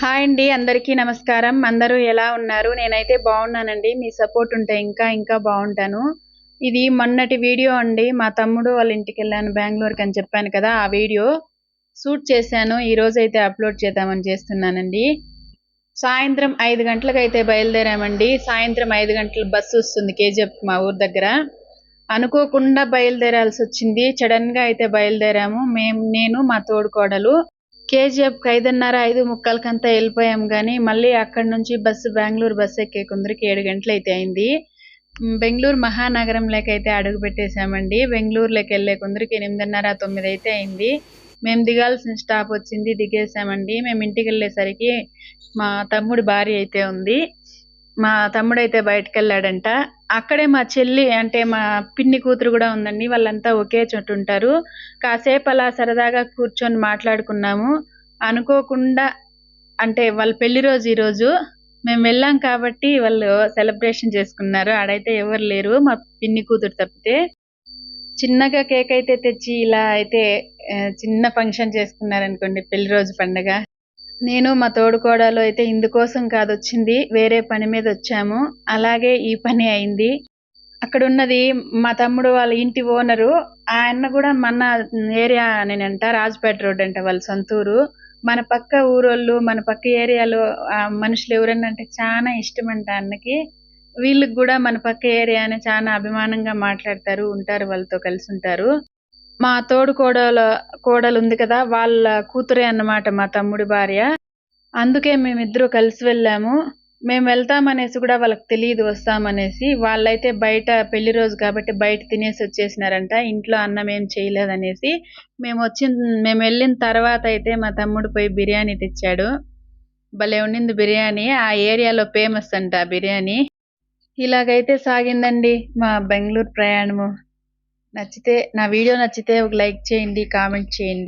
Hi అండి అందరికీ నమస్కారం. అందరూ ఎలా ఉన్నారు? నేనైతే బాగున్నానండి. మీ సపోర్ట్ ఉంటే ఇంకా ఇంకా బాగుంటాను. ఇది మొన్నటి వీడియో అండి. మా తమ్ముడు వాళ్ళ ఇంటికి వెళ్ళాను బెంగళూరుకి అని చెప్పాను కదా ఆ వీడియో షూట్ చేశాను. ఈ రోజు అయితే అప్లోడ్ చేద్దామని చేస్తున్నానండి. సాయంత్రం ఐదు గంటలకు అయితే బయలుదేరామండి. సాయంత్రం ఐదు గంటల బస్సు వస్తుంది కేజీఎఫ్ మా ఊరు దగ్గర. అనుకోకుండా బయలుదేరాల్సి వచ్చింది. సడన్గా అయితే బయలుదేరాము. మేము నేను మా తోడుకోడలు కేజీఎఫ్ ఐదున్నర ఐదు ముక్కలకంతా వెళ్ళిపోయాం కానీ మళ్ళీ అక్కడ నుంచి బస్సు బెంగళూరు బస్సు ఎక్కే కొందరికి ఏడు గంటలు అయితే అయింది బెంగళూరు మహానగరంలోకి అయితే అడుగు పెట్టేశామండి. బెంగళూరులోకి వెళ్ళే కొందరికి ఎనిమిదిన్నర తొమ్మిది అయితే అయింది. మేము దిగాల్సిన స్టాప్ వచ్చింది దిగేసామండి మేము ఇంటికి వెళ్ళేసరికి మా తమ్ముడి భార్య అయితే ఉంది. మా తమ్ముడైతే బయటకు వెళ్ళాడంట అక్కడే మా చెల్లి అంటే మా పిన్ని కూతురు కూడా ఉందండి. వాళ్ళంతా ఒకే చోటు ఉంటారు. కాసేపు అలా సరదాగా కూర్చొని మాట్లాడుకున్నాము. అనుకోకుండా అంటే వాళ్ళ పెళ్ళి రోజు ఈరోజు మేము వెళ్ళాం కాబట్టి వాళ్ళు సెలబ్రేషన్ చేసుకున్నారు. ఆడైతే ఎవరు లేరు. మా పిన్ని కూతురు తప్పితే చిన్నగా కేక్ అయితే తెచ్చి ఇలా అయితే చిన్న ఫంక్షన్ చేసుకున్నారు అనుకోండి పెళ్ళి రోజు పండగ. నేను మా తోడుకోడలు అయితే ఇందుకోసం కాదు వచ్చింది వేరే పని మీద వచ్చాము. అలాగే ఈ పని అయింది. అక్కడ ఉన్నది మా తమ్ముడు వాళ్ళ ఇంటి ఓనరు. ఆయన కూడా మన ఏరియా నేనంట రాజపేట రోడ్ అంట వాళ్ళ సొంతూరు. మన పక్క ఊరోళ్ళు మన పక్క ఏరియాలో ఆ మనుషులు ఎవరన్నా అంటే చాలా ఇష్టం అంట అన్నకి. వీళ్ళకి కూడా మన పక్క ఏరియా అని చాలా అభిమానంగా మాట్లాడతారు ఉంటారు వాళ్ళతో కలిసి ఉంటారు. మా తోడు కోడల కోడలు ఉంది కదా వాళ్ళ కూతురే అన్నమాట మా తమ్ముడి భార్య. అందుకే మేమిద్దరూ కలిసి వెళ్ళాము. మేము వెళ్తామనేసి కూడా వాళ్ళకి తెలియదు వస్తామనేసి. వాళ్ళైతే బయట పెళ్ళి రోజు కాబట్టి బయట తినేసి వచ్చేసినారంట. ఇంట్లో అన్నం ఏం చేయలేదనేసి. మేము వచ్చిన మేము వెళ్ళిన తర్వాత అయితే మా తమ్ముడు పోయి బిర్యానీ తెచ్చాడు. భలే ఉండింది బిర్యానీ. ఆ ఏరియాలో ఫేమస్ అంట బిర్యానీ. ఇలాగైతే సాగిందండి మా బెంగళూరు ప్రయాణము. నచ్చితే నా వీడియో నచ్చితే ఒక లైక్ చేయండి కామెంట్ చేయండి.